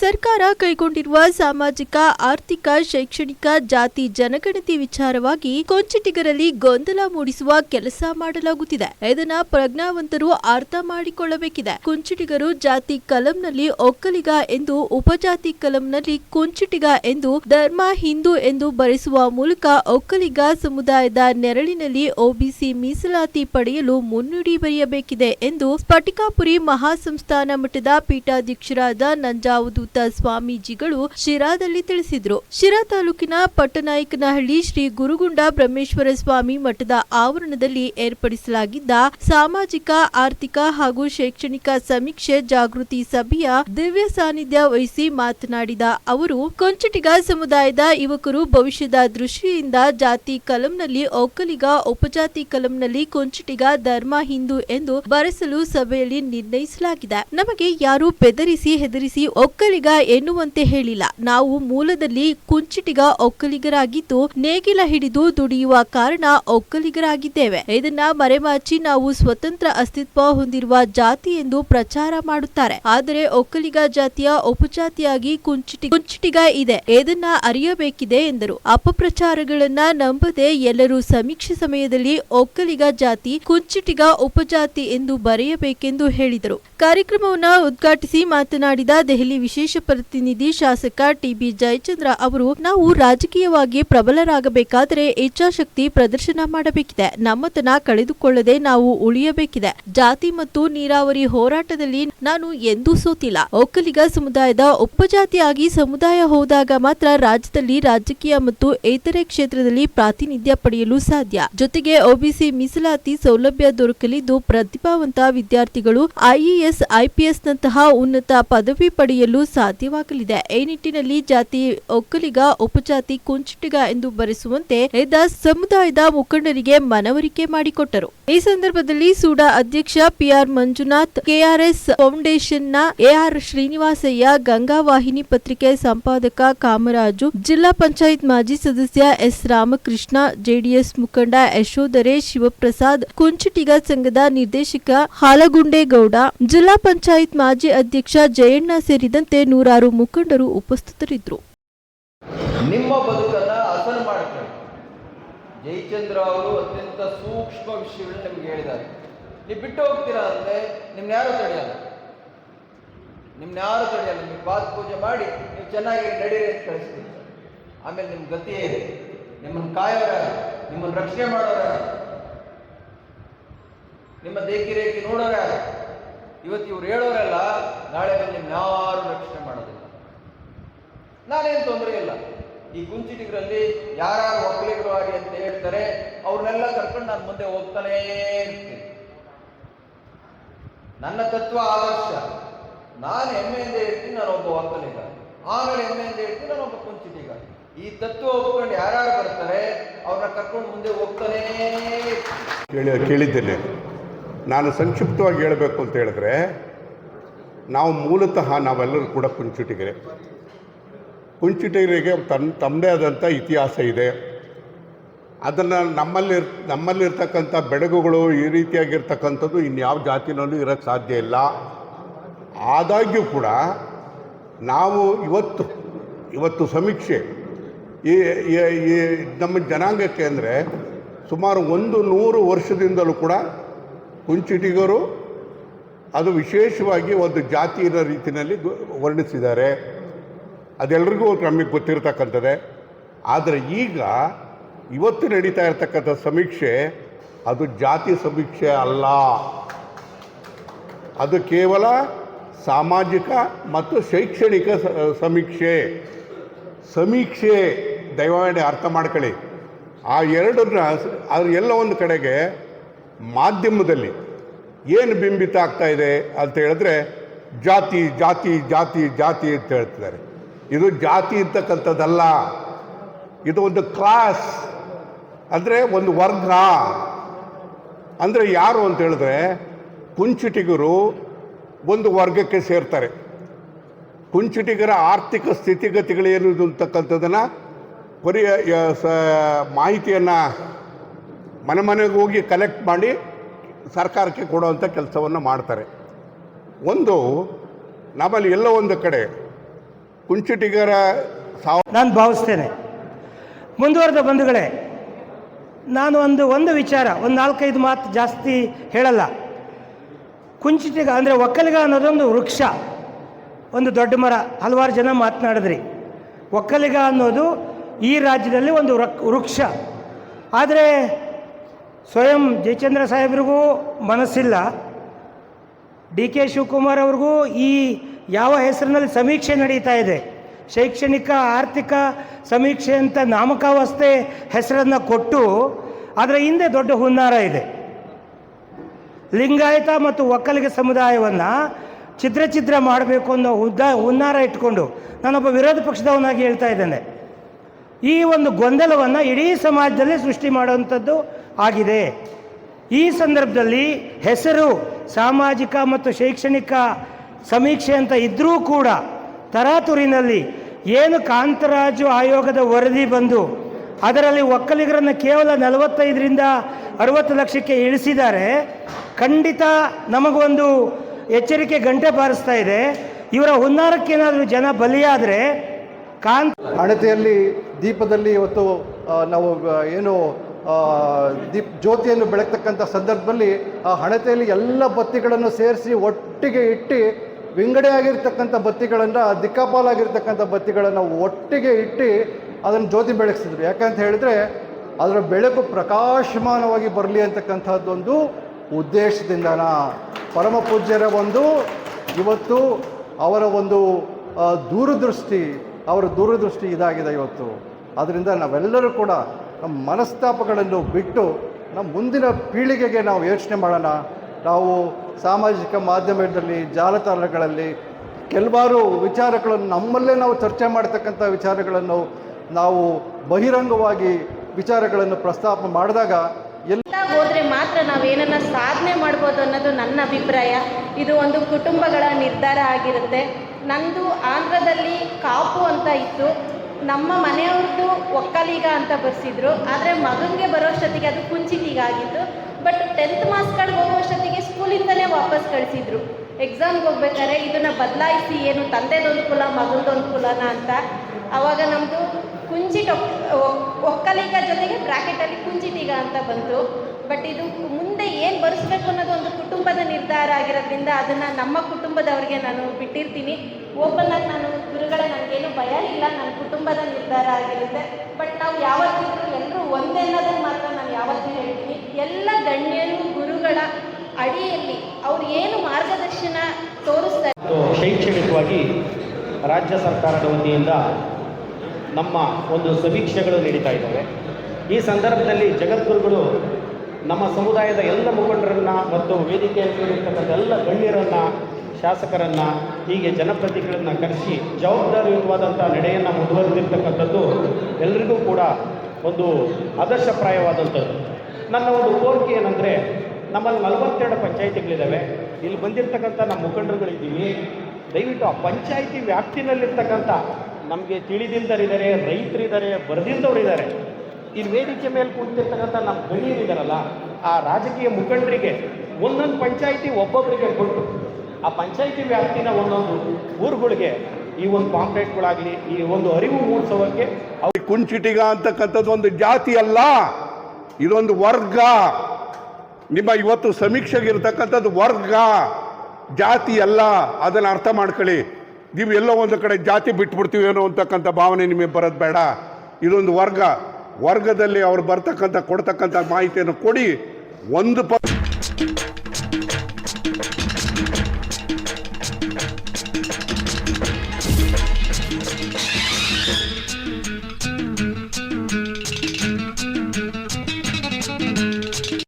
ಸರ್ಕಾರ ಕೈಗೊಂಡಿರುವ ಸಾಮಾಜಿಕ, ಆರ್ಥಿಕ, ಶೈಕ್ಷಣಿಕ, ಜಾತಿ, ಜನಗಣತಿ ವಿಚಾರವಾಗಿ ಕೊಂಚಿಟಿಗರಲ್ಲಿ ಗೊಂದಲ ಮೂಡಿಸುವ ಕೆಲಸ ಮಾಡಲಾಗುತ್ತಿದೆ. ಇದನ್ನ ಪ್ರಜ್ಞಾವಂತರು ಅರ್ಥ ಮಾಡಿಕೊಳ್ಳಬೇಕಿದೆ. ಕುಂಚಿಟಿಗರು ಜಾತಿ ಕಲಂನಲ್ಲಿ ಒಕ್ಕಲಿಗ ಎಂದು, ಉಪಜಾತಿ ಕಲಂನಲ್ಲಿ ಕುಂಚಿಟಿಗ ಎಂದು, ಧರ್ಮ ಹಿಂದೂ ಎಂದು ಬರೆಸುವ ಮೂಲಕ ಒಕ್ಕಲಿಗ ಸಮುದಾಯದ ನೆರಳಿನಲ್ಲಿ ಒಬಿಸಿ ಮೀಸಲಾತಿ ಪಡೆಯಲು ಮುನ್ನುಡಿ ಬರೆಯಬೇಕಿದೆ ಎಂದು ಸ್ಫಟಿಕಾಪುರಿ ಮಹಾಸಂಸ್ಥಾನ ಮಠದ ಪೀಠಾಧ್ಯಕ್ಷರಾದ ನಂಜಾವಧೂತ ಸ್ವಾಮೀಜಿಗಳು ಶಿರಾದಲ್ಲಿ ತಿಳಿಸಿದರು. ಶಿರಾ ತಾಲೂಕಿನ ಪಟ್ಟನಾಯಕನಹಳ್ಳಿ ಶ್ರೀ ಗುರುಗುಂಡ ಬ್ರಹ್ಮೇಶ್ವರ ಸ್ವಾಮಿ ಮಠದ ಆವರಣದಲ್ಲಿ ಏರ್ಪಡಿಸಲಾಗಿದ್ದ ಸಾಮಾಜಿಕ, ಆರ್ಥಿಕ ಹಾಗೂ ಶೈಕ್ಷಣಿಕ ಸಮೀಕ್ಷೆ ಜಾಗೃತಿ ಸಭೆಯ ದಿವ್ಯ ಸಾನ್ನಿಧ್ಯ ವಹಿಸಿ ಮಾತನಾಡಿದ ಅವರು, ಕೊಂಚಟಿಗ ಸಮುದಾಯದ ಯುವಕರು ಭವಿಷ್ಯದ ದೃಷ್ಟಿಯಿಂದ ಜಾತಿ ಕಲಂನಲ್ಲಿ, ಒಕ್ಕಲಿಗ, ಉಪಜಾತಿ ಕಲಂನಲ್ಲಿ ಕೊಂಚಟಿಗ ಧರ್ಮ ಹಿಂದೂ ಎಂದು ಬರೆಸಲು ಸಭೆಯಲ್ಲಿ ನಿರ್ಣಯಿಸಲಾಗಿದೆ. ನಮಗೆ ಯಾರು ಬೆದರಿಸಿ ಹೆದರಿಸಿ ಒಕ್ಕಲಿಗ ಎನ್ನುವಂತೆ ಹೇಳಿಲ್ಲ. ನಾವು ಮೂಲದಲ್ಲಿ ಕುಂಚಿಟಿಗ ಒಕ್ಕಲಿಗರಾಗಿದ್ದು, ನೇಗಿಲ ಹಿಡಿದು ದುಡಿಯುವ ಕಾರಣ ಒಕ್ಕಲಿಗರಾಗಿದ್ದೇವೆ. ಇದನ್ನ ಮರೆಮಾಚಿ ನಾವು ಸ್ವತಂತ್ರ ಅಸ್ತಿತ್ವ ಹೊಂದಿರುವ ಜಾತಿ ಎಂದು ಪ್ರಚಾರ ಮಾಡುತ್ತಾರೆ. ಆದರೆ ಒಕ್ಕಲಿಗ ಜಾತಿಯ ಉಪಜಾತಿಯಾಗಿ ಕುಂಚಿಟಿ, ಕುಂಚಿಟಿಗ ಇದೆ. ಇದನ್ನ ಅರಿಯಬೇಕಿದೆ ಎಂದರು. ಅಪಪ್ರಚಾರಗಳನ್ನ ನಂಬದೆ ಎಲ್ಲರೂ ಸಮೀಕ್ಷೆ ಸಮಯದಲ್ಲಿ ಒಕ್ಕಲಿಗ ಜಾತಿ, ಕುಂಚಿಟಿಗ ಉಪಜಾತಿ ಎಂದು ಬರೆಯಬೇಕೆಂದು ಹೇಳಿದರು. ಕಾರ್ಯಕ್ರಮವನ್ನು ಉದ್ಘಾಟಿಸಿ ಮಾತನಾಡಿದ ದೆಹಲಿ ವಿಶೇಷ ಪ್ರತಿನಿಧಿ ಶಾಸಕ ಟಿಬಿ ಜಯಚಂದ್ರ ಅವರು, ನಾವು ರಾಜಕೀಯವಾಗಿ ಪ್ರಬಲರಾಗಬೇಕಾದರೆ ಇಚ್ಛಾಶಕ್ತಿ ಪ್ರದರ್ಶನ ಮಾಡಬೇಕಿದೆ. ನಮ್ಮತನ ಕಳೆದುಕೊಳ್ಳದೆ ನಾವು ಉಳಿಯಬೇಕಿದೆ. ಜಾತಿ ಮತ್ತು ನೀರಾವರಿ ಹೋರಾಟದಲ್ಲಿ ನಾನು ಎಂದೂ ಸೋತಿಲ್ಲ. ಒಕ್ಕಲಿಗ ಸಮುದಾಯದ ಉಪಜಾತಿಯಾಗಿ ಸಮುದಾಯ ಹೋದಾಗ ಮಾತ್ರ ರಾಜ್ಯದಲ್ಲಿ ರಾಜಕೀಯ ಮತ್ತು ಇತರೆ ಕ್ಷೇತ್ರದಲ್ಲಿ ಪ್ರಾತಿನಿಧ್ಯ ಪಡೆಯಲು ಸಾಧ್ಯ. ಜೊತೆಗೆ ಒಬಿಸಿ ಮೀಸಲಾತಿ ಸೌಲಭ್ಯ ದೊರಕಲಿದ್ದು ಪ್ರತಿಭಾವಂತ ವಿದ್ಯಾರ್ಥಿಗಳು ಐಇಎಸ್ ಐಪಿಎಸ್ ನಂತಹ ಉನ್ನತ ಪದವಿ ಪಡೆಯಲು ಸಾಧ್ಯವಾಗಲಿದೆ. ಈ ನಿಟ್ಟಿನಲ್ಲಿ ಜಾತಿ, ಒಕ್ಕಲಿಗ, ಉಪಜಾತಿ, ಕುಂಚಿಟಿಗ ಎಂದು ಬರೆಸುವಂತೆ ಸಮುದಾಯದ ಮುಖಂಡರಿಗೆ ಮನವರಿಕೆ ಮಾಡಿಕೊಟ್ಟರು. ಈ ಸಂದರ್ಭದಲ್ಲಿ ಸೂಡಾ ಅಧ್ಯಕ್ಷ ಪಿಆರ್ ಮಂಜುನಾಥ್, ಕೆಆರ್ಎಸ್ ಫೌಂಡೇಶನ್ನ ಎಆರ್ ಶ್ರೀನಿವಾಸಯ್ಯ, ಗಂಗಾ ವಾಹಿನಿ ಪತ್ರಿಕೆ ಸಂಪಾದಕ ಕಾಮರಾಜು, ಜಿಲ್ಲಾ ಪಂಚಾಯತ್ ಮಾಜಿ ಸದಸ್ಯ ಎಸ್ ರಾಮಕೃಷ್ಣ, ಜೆಡಿಎಸ್ ಮುಖಂಡ ಯಶೋಧರೆ, ಶಿವಪ್ರಸಾದ್, ಕುಂಚಿಟಿಗ ಸಂಘದ ನಿರ್ದೇಶಕ ಹಾಲಗುಂಡೇಗೌಡ, ಜಿಲ್ಲಾ ಪಂಚಾಯತ್ ಮಾಜಿ ಅಧ್ಯಕ್ಷ ಜಯಣ್ಣ ಸೇರಿದಂತೆ ನೂರಾರು ಮುಖಂಡರು ಉಪಸ್ಥಿತರಿದ್ದರು. ನಿಮ್ಮ ಬದುಕನ್ನ ಹಸನು ಮಾಡ್ತಾರೆ ಜಯಚಂದ್ರ ಅವರು ಅತ್ಯಂತ ಸೂಕ್ಷ್ಮ ವಿಷಯಗಳನ್ನ ನಿಮ್ಗೆ ಹೇಳಿದ್ದಾರೆ. ನೀವು ಬಿಟ್ಟು ಹೋಗ್ತೀರಾ ಅಂದ್ರೆ ನಿಮ್ನ ಯಾರು ತಡೆಯಲ್ಲ? ನಿಮ್ನ ಯಾರು ತಡೆಯಲ್ಲ? ನೀವು ಪಾದ ಪೂಜೆ ಮಾಡಿ ನೀವು ಚೆನ್ನಾಗಿ ನಡೀರಿ ಅಂತ ಕಳಿಸ್ತೀನಿ ಆಮೇಲೆ ನಿಮ್ಮ ಗತಿ ಇದೆ. ನಿಮ್ಮನ್ನು ಕಾಯೋರ ನಿಮ್ಮನ್ನು ರಕ್ಷಣೆ ಮಾಡೋರ ನಿಮ್ಮ ದೇಕಿರೇಕಿ ನೋಡೋರ ಇವತ್ತು ಇವ್ರು ಹೇಳೋರೆಲ್ಲ, ನಾಳೆ ಬಂದು ಯಾರು ರಕ್ಷಣೆ ಮಾಡೋದಿಲ್ಲ. ನಾನೇನು ತೊಂದರೆ ಇಲ್ಲ. ಈ ಕುಂಚಿಟಿಗರಲ್ಲಿ ಯಾರ್ಯಾರು ಒಕ್ಕಲಿಗರು ಆಗಿ ಅಂತ ಹೇಳ್ತಾರೆ, ಅವ್ರನ್ನೆಲ್ಲ ಕರ್ಕೊಂಡು ನಾನು ಮುಂದೆ ಹೋಗ್ತಾನೇ ಇರ್ತೀನಿ. ನನ್ನ ತತ್ವ ಆದರ್ಶ. ನಾನು ಹೆಮ್ಮೆಯಿಂದ ಹೇಳ್ತೀನಿ ನಾನು ಒಬ್ಬ ಒಕ್ಕಲಿಗ ಆಮೇಲೆ ಹೆಮ್ಮೆಯಿಂದ ಹೇಳ್ತೀನಿ ನಾನು ಒಬ್ಬ ಕುಂಚಿಟಿಗ ಈ ತತ್ವ ಒಪ್ಕೊಂಡು ಯಾರ್ಯಾರು ಬರ್ತಾರೆ, ಅವ್ರನ್ನ ಕರ್ಕೊಂಡು ಮುಂದೆ ಹೋಗ್ತಾನೇ ಕೇಳಿದ್ದೇನೆ ನಾನು ಸಂಕ್ಷಿಪ್ತವಾಗಿ ಹೇಳಬೇಕು ಅಂತ ಹೇಳಿದ್ರೆ, ನಾವು ಮೂಲತಃ ನಾವೆಲ್ಲರೂ ಕೂಡ ಕುಂಚಿಟಿಗರೆ. ಕುಂಚಿಟಿಗರಿಗೆ ತನ್ನ ತಮ್ಮದೇ ಆದಂಥ ಇತಿಹಾಸ ಇದೆ. ಅದನ್ನು ನಮ್ಮಲ್ಲಿ ನಮ್ಮಲ್ಲಿರ್ತಕ್ಕಂಥ ಬೆಡಗುಗಳು ಈ ರೀತಿಯಾಗಿರ್ತಕ್ಕಂಥದ್ದು ಇನ್ಯಾವ ಜಾತಿನಲ್ಲೂ ಇರೋಕ್ಕೆ ಸಾಧ್ಯ ಇಲ್ಲ. ಆದಾಗ್ಯೂ ಕೂಡ ನಾವು ಇವತ್ತು ಇವತ್ತು ಸಮೀಕ್ಷೆ ಈ ನಮ್ಮ ಜನಾಂಗಕ್ಕೆ ಅಂದರೆ ಸುಮಾರು ಒಂದು ನೂರು ವರ್ಷದಿಂದಲೂ ಕೂಡ ಕುಂಚಿಟಿಗರು ಅದು ವಿಶೇಷವಾಗಿ ಒಂದು ಜಾತಿ ಇರೋ ರೀತಿಯಲ್ಲಿ ವರ್ಣಿಸಿದ್ದಾರೆ. ಅದೆಲ್ಲರಿಗೂ ನಮಗೆ ಗೊತ್ತಿರತಕ್ಕಂಥದ್ದೇ. ಆದರೆ ಈಗ ಇವತ್ತು ನಡೀತಾ ಇರತಕ್ಕಂಥ ಸಮೀಕ್ಷೆ ಅದು ಜಾತಿ ಸಮೀಕ್ಷೆ ಅಲ್ಲ. ಅದು ಕೇವಲ ಸಾಮಾಜಿಕ ಮತ್ತು ಶೈಕ್ಷಣಿಕ ಸಮೀಕ್ಷೆ. ಸಮೀಕ್ಷೆ, ದಯಮಾಡಿ ಅರ್ಥ ಮಾಡ್ಕೊಳ್ಳಿ. ಆ ಎರಡನ್ನ ಅದು ಎಲ್ಲ ಒಂದು ಕಡೆಗೆ ಮಾಧ್ಯಮದಲ್ಲಿ ಏನು ಬಿಂಬಿತ ಆಗ್ತಾ ಇದೆ ಅಂತ ಹೇಳಿದ್ರೆ ಜಾತಿ ಜಾತಿ ಜಾತಿ ಜಾತಿ ಅಂತ ಹೇಳ್ತಿದ್ದಾರೆ. ಇದು ಜಾತಿ ಇರ್ತಕ್ಕಂಥದ್ದಲ್ಲ ಇದು ಒಂದು ಕ್ಲಾಸ್ ಅಂದರೆ ಒಂದು ವರ್ಗ ಅಂದರೆ ಯಾರು ಅಂತ ಹೇಳಿದ್ರೆ ಕುಂಚಿಟಿಗರು ಒಂದು ವರ್ಗಕ್ಕೆ ಸೇರ್ತಾರೆ. ಕುಂಚಿಟಿಗರ ಆರ್ಥಿಕ ಸ್ಥಿತಿಗತಿಗಳೇನಿದು ಅಂತಕ್ಕಂಥದ್ದನ್ನು ಪರಿ ಸ, ಮಾಹಿತಿಯನ್ನು ಮನೆ ಮನೆಗೆ ಹೋಗಿ ಕಲೆಕ್ಟ್ ಮಾಡಿ ಸರ್ಕಾರಕ್ಕೆ ಕೊಡುವಂಥ ಕೆಲಸವನ್ನು ಮಾಡ್ತಾರೆ. ಒಂದು, ನಮ್ಮಲ್ಲಿ ಎಲ್ಲೋ ಒಂದು ಕಡೆ ಕುಂಚಿಟಿಗರ ಸಾವು ನಾನು ಭಾವಿಸ್ತೇನೆ. ಮುಂದುವರೆದ ಬಂಧುಗಳೇ, ನಾನು ಒಂದು ಒಂದು ವಿಚಾರ, ಒಂದು ನಾಲ್ಕೈದು ಮಾತು ಜಾಸ್ತಿ ಹೇಳಲ್ಲ. ಕುಂಚಿಟಿಗ ಅಂದರೆ ಒಕ್ಕಲಿಗ ಅನ್ನೋದೊಂದು ವೃಕ್ಷ, ಒಂದು ದೊಡ್ಡ ಮರ, ಹಲವಾರು ಜನ ಮಾತನಾಡಿದ್ರಿ. ಒಕ್ಕಲಿಗ ಅನ್ನೋದು ಈ ರಾಜ್ಯದಲ್ಲಿ ಒಂದು ವೃಕ್- ವೃಕ್ಷ. ಆದರೆ ಸ್ವಯಂ ಜಯಚಂದ್ರ ಸಾಹೇಬ್ರಿಗೂ ಮನಸ್ಸಿಲ್ಲ. ಡಿ ಕೆ ಶಿವಕುಮಾರ್ ಅವ್ರಿಗೂ ಈ ಯಾವ ಹೆಸರಿನಲ್ಲಿ ಸಮೀಕ್ಷೆ ನಡೀತಾ ಇದೆ? ಶೈಕ್ಷಣಿಕ, ಆರ್ಥಿಕ ಸಮೀಕ್ಷೆ ಅಂತ ನಾಮಕಾವಸ್ಥೆ ಹೆಸರನ್ನು ಕೊಟ್ಟು ಅದರ ಹಿಂದೆ ದೊಡ್ಡ ಹುನ್ನಾರ ಇದೆ. ಲಿಂಗಾಯತ ಮತ್ತು ಒಕ್ಕಲಿಗ ಸಮುದಾಯವನ್ನು ಚಿತ್ರ ಚಿತ್ರ ಮಾಡಬೇಕು ಅನ್ನೋ ಹುದ್ದ, ಹುನ್ನಾರ ಇಟ್ಕೊಂಡು ನಾನೊಬ್ಬ ವಿರೋಧ ಪಕ್ಷದವನಾಗಿ ಹೇಳ್ತಾ ಇದ್ದೇನೆ. ಈ ಒಂದು ಗೊಂದಲವನ್ನು ಇಡೀ ಸಮಾಜದಲ್ಲಿ ಸೃಷ್ಟಿ ಮಾಡುವಂಥದ್ದು ಆಗಿದೆ. ಈ ಸಂದರ್ಭದಲ್ಲಿ ಹೆಸರು ಸಾಮಾಜಿಕ ಮತ್ತು ಶೈಕ್ಷಣಿಕ ಸಮೀಕ್ಷೆ ಅಂತ ಇದ್ದರೂ ಕೂಡ ತರಾತುರಿನಲ್ಲಿ ಏನು ಕಾಂತರಾಜು ಆಯೋಗದ ವರದಿ ಬಂದು ಅದರಲ್ಲಿ ಒಕ್ಕಲಿಗರನ್ನು ಕೇವಲ ನಲವತ್ತೈದರಿಂದ ಅರವತ್ತು ಲಕ್ಷಕ್ಕೆ ಇಳಿಸಿದ್ದಾರೆ. ಖಂಡಿತ ನಮಗೊಂದು ಎಚ್ಚರಿಕೆ ಗಂಟೆ ಬಾರಿಸ್ತಾ ಇದೆ. ಇವರ ಹುನ್ನಾರಕ್ಕೇನಾದರೂ ಜನ ಬಲಿಯಾದರೆ ಕಾಂತ ಅಣತೆಯಲ್ಲಿ ದೀಪದಲ್ಲಿ ಇವತ್ತು ನಾವು ಏನು ದೀಪ್ ಜ್ಯೋತಿಯನ್ನು ಬೆಳಗ್ತಕ್ಕಂಥ ಸಂದರ್ಭದಲ್ಲಿ ಆ ಹಣತೆಯಲ್ಲಿ ಎಲ್ಲ ಬತ್ತಿಗಳನ್ನು ಸೇರಿಸಿ ಒಟ್ಟಿಗೆ ಇಟ್ಟು ವಿಂಗಡೆ ಆಗಿರ್ತಕ್ಕಂಥ ಬತ್ತಿಗಳನ್ನು, ದಿಕ್ಕಾಪಾಲಾಗಿರ್ತಕ್ಕಂಥ ಬತ್ತಿಗಳನ್ನು ಒಟ್ಟಿಗೆ ಇಟ್ಟು ಅದನ್ನು ಜ್ಯೋತಿ ಬೆಳಗಿಸಿದ್ರು. ಯಾಕಂತ ಹೇಳಿದ್ರೆ ಅದರ ಬೆಳಕು ಪ್ರಕಾಶಮಾನವಾಗಿ ಬರಲಿ ಅಂತಕ್ಕಂಥದ್ದೊಂದು ಉದ್ದೇಶದಿಂದನ ಪರಮ ಪೂಜ್ಯರ ಒಂದು ಇವತ್ತು ಅವರ ಒಂದು ದೂರದೃಷ್ಟಿ, ಅವರ ದೂರದೃಷ್ಟಿ ಇದಾಗಿದೆ ಇವತ್ತು. ಆದ್ದರಿಂದ ನಾವೆಲ್ಲರೂ ಕೂಡ ನಮ್ಮ ಮನಸ್ತಾಪಗಳನ್ನು ಬಿಟ್ಟು ನಮ್ಮ ಮುಂದಿನ ಪೀಳಿಗೆಗೆ ನಾವು ಯೋಚನೆ ಮಾಡೋಣ. ನಾವು ಸಾಮಾಜಿಕ ಮಾಧ್ಯಮದಲ್ಲಿ, ಜಾಲತಾಣಗಳಲ್ಲಿ ಕೆಲವಾರು ವಿಚಾರಗಳನ್ನು ನಮ್ಮಲ್ಲೇ ನಾವು ಚರ್ಚೆ ಮಾಡ್ತಕ್ಕಂಥ ವಿಚಾರಗಳನ್ನು ನಾವು ಬಹಿರಂಗವಾಗಿ ವಿಚಾರಗಳನ್ನು ಪ್ರಸ್ತಾಪ ಮಾಡಿದಾಗ ಎಲ್ಲ ಹೋದರೆ ಮಾತ್ರ ನಾವೇನನ್ನ ಸಾಧನೆ ಮಾಡ್ಬೋದು ಅನ್ನೋದು ನನ್ನ ಅಭಿಪ್ರಾಯ. ಇದು ಒಂದು ಕುಟುಂಬಗಳ ನಿರ್ಧಾರ ಆಗಿರುತ್ತೆ. ನಂದು ಆಂಧ್ರದಲ್ಲಿ ಕಾಪು ಅಂತ ಇತ್ತು. ನಮ್ಮ ಮನೆಯವ್ರದ್ದು ಒಕ್ಕಲಿಗ ಅಂತ ಬರ್ಸಿದ್ರು, ಆದರೆ ಮಗನಿಗೆ ಬರೋಷ್ಟೊತ್ತಿಗೆ ಅದು ಕುಂಚಿತೀಗ ಆಗಿತ್ತು ಬಟ್ ಟೆಂತ್ ಮಾರ್ಕ್ಸ್ ಕಾರ್ಡ್ ಹೋಗೋಷ್ಟೊತ್ತಿಗೆ ಸ್ಕೂಲಿಂದಲೇ ವಾಪಸ್ ಕಳಿಸಿದ್ರು. ಎಕ್ಸಾಮ್ಗೆ ಹೋಗ್ಬೇಕಾದ್ರೆ ಇದನ್ನು ಬದಲಾಯಿಸಿ ಏನು ತಂದೆದೊಂದು ಕುಲ ಮಗಂದೊಂದು ಕುಲನ ಅಂತ. ಆವಾಗ ನಮ್ಮದು ಕುಂಚಿಟ ಒಕ್ಕಲಿಗ ಜೊತೆಗೆ ಬ್ರಾಕೆಟಲ್ಲಿ ಕುಂಚಿಟಿಗ ಅಂತ ಬಂತು. ಬಟ್ ಇದು ಮುಂದೆ ಏನು ಬರೆಸ್ಬೇಕು ಅನ್ನೋದು ಒಂದು ಕುಟುಂಬದ ನಿರ್ಧಾರ ಆಗಿರೋದ್ರಿಂದ ಅದನ್ನು ನಮ್ಮ ಕುಟುಂಬದವ್ರಿಗೆ ನಾನು ಬಿಟ್ಟಿರ್ತೀನಿ. ಓಪನ್ ಆಗಿ ನಾನು ಗುರುಗಳ ನನಗೇನು ಭಯ ಇಲ್ಲ. ನನ್ನ ಕುಟುಂಬದ ನಿರ್ಧಾರ ಆಗಿರುತ್ತೆ. ಬಟ್ ನಾವು ಯಾವತ್ತಿದ್ರೂ ಎಲ್ಲರೂ ಒಂದೇ ಅನ್ನೋದನ್ನು ಮಾತ್ರ ನಾನು ಯಾವತ್ತೂ ಹೇಳ್ತೀನಿ. ಎಲ್ಲ ಗಣ್ಯರು, ಗುರುಗಳ ಅಡಿಯಲ್ಲಿ ಅವ್ರು ಏನು ಮಾರ್ಗದರ್ಶನ ತೋರಿಸ್ತಾರೆ. ಶೈಕ್ಷಣಿಕವಾಗಿ ರಾಜ್ಯ ಸರ್ಕಾರದ ವತಿಯಿಂದ ನಮ್ಮ ಒಂದು ಸಮೀಕ್ಷೆಗಳು ನಡೀತಾ ಇದ್ದಾವೆ. ಈ ಸಂದರ್ಭದಲ್ಲಿ ಜಗದ್ಗುರುಗಳು ನಮ್ಮ ಸಮುದಾಯದ ಎಲ್ಲ ಮುಖಂಡರನ್ನು ಮತ್ತು ವೇದಿಕೆಯಲ್ಲಿರ್ತಕ್ಕಂಥ ಎಲ್ಲ ಗಣ್ಯರನ್ನು, ಶಾಸಕರನ್ನು, ಹೀಗೆ ಜನಪ್ರತಿಗಳನ್ನು ಕರೆಸಿ ಜವಾಬ್ದಾರಿಯುತವಾದಂಥ ನಡೆಯನ್ನು ಮುಂದುವರೆದಿರ್ತಕ್ಕಂಥದ್ದು ಎಲ್ರಿಗೂ ಕೂಡ ಒಂದು ಆದರ್ಶಪ್ರಾಯವಾದಂಥದ್ದು. ನನ್ನ ಒಂದು ಕೋರಿಕೆ ಏನಂದರೆ, ನಮ್ಮಲ್ಲಿ ನಲವತ್ತೆರಡು ಪಂಚಾಯಿತಿಗಳಿದ್ದಾವೆ ಇಲ್ಲಿ ಬಂದಿರತಕ್ಕಂಥ ನಮ್ಮ ಮುಖಂಡರುಗಳಿದ್ದೀವಿ. ದಯವಿಟ್ಟು ಆ ಪಂಚಾಯಿತಿ ವ್ಯಾಪ್ತಿನಲ್ಲಿರ್ತಕ್ಕಂಥ ನಮಗೆ ತಿಳಿದಿಲ್ದರಿದ್ದಾರೆ, ರೈತರಿದ್ದಾರೆ, ಬರೆದಿದ್ದವರಿದ್ದಾರೆ. ಇಲ್ಲಿ ವೇದಿಕೆ ಮೇಲೆ ಕುಳಿತಿರ್ತಕ್ಕಂಥ ನಮ್ಮ ಗಣ್ಯರಿದ್ದಾರಲ್ಲ ಆ ರಾಜಕೀಯ ಮುಖಂಡರಿಗೆ ಒಂದೊಂದು ಪಂಚಾಯಿತಿ ಒಬ್ಬೊಬ್ಬರಿಗೆ ಕೊಟ್ಟು ಆ ಪಂಚಾಯಿತಿ ವ್ಯಾಪ್ತಿನ ಒಂದೊಂದು ಊರುಗಳಿಗೆ ಈ ಒಂದು ಕಾಂಪ್ಲೇಟ್ಗಳಾಗಲಿ ಈ ಒಂದು ಅರಿವು ಮೂಡಿಸೋಕ್ಕೆ ಅವ್ರಿಗೆ ಕುಂಚಿಟಿಗ ಅಂತಕ್ಕಂಥದ್ದು ಒಂದು ಜಾತಿ ಅಲ್ಲ, ಇದೊಂದು ವರ್ಗ. ನಿಮ್ಮ ಇವತ್ತು ಸಮೀಕ್ಷೆಗೆ ಇರತಕ್ಕಂಥದ್ದು ವರ್ಗ, ಜಾತಿ ಅಲ್ಲ, ಅದನ್ನು ಅರ್ಥ ಮಾಡ್ಕೊಳ್ಳಿ. ನೀವು ಎಲ್ಲೋ ಒಂದು ಕಡೆ ಜಾತಿ ಬಿಟ್ಬಿಡ್ತೀವೇನೋ ಅಂತಕ್ಕಂಥ ಭಾವನೆ ನಿಮಗೆ ಬರೋದು ಬೇಡ. ಇದೊಂದು ವರ್ಗ. ವರ್ಗದಲ್ಲಿ ಅವ್ರು ಬರ್ತಕ್ಕಂಥ ಕೊಡ್ತಕ್ಕಂಥ ಮಾಹಿತಿಯನ್ನು ಕೊಡಿ. ಒಂದು ಪ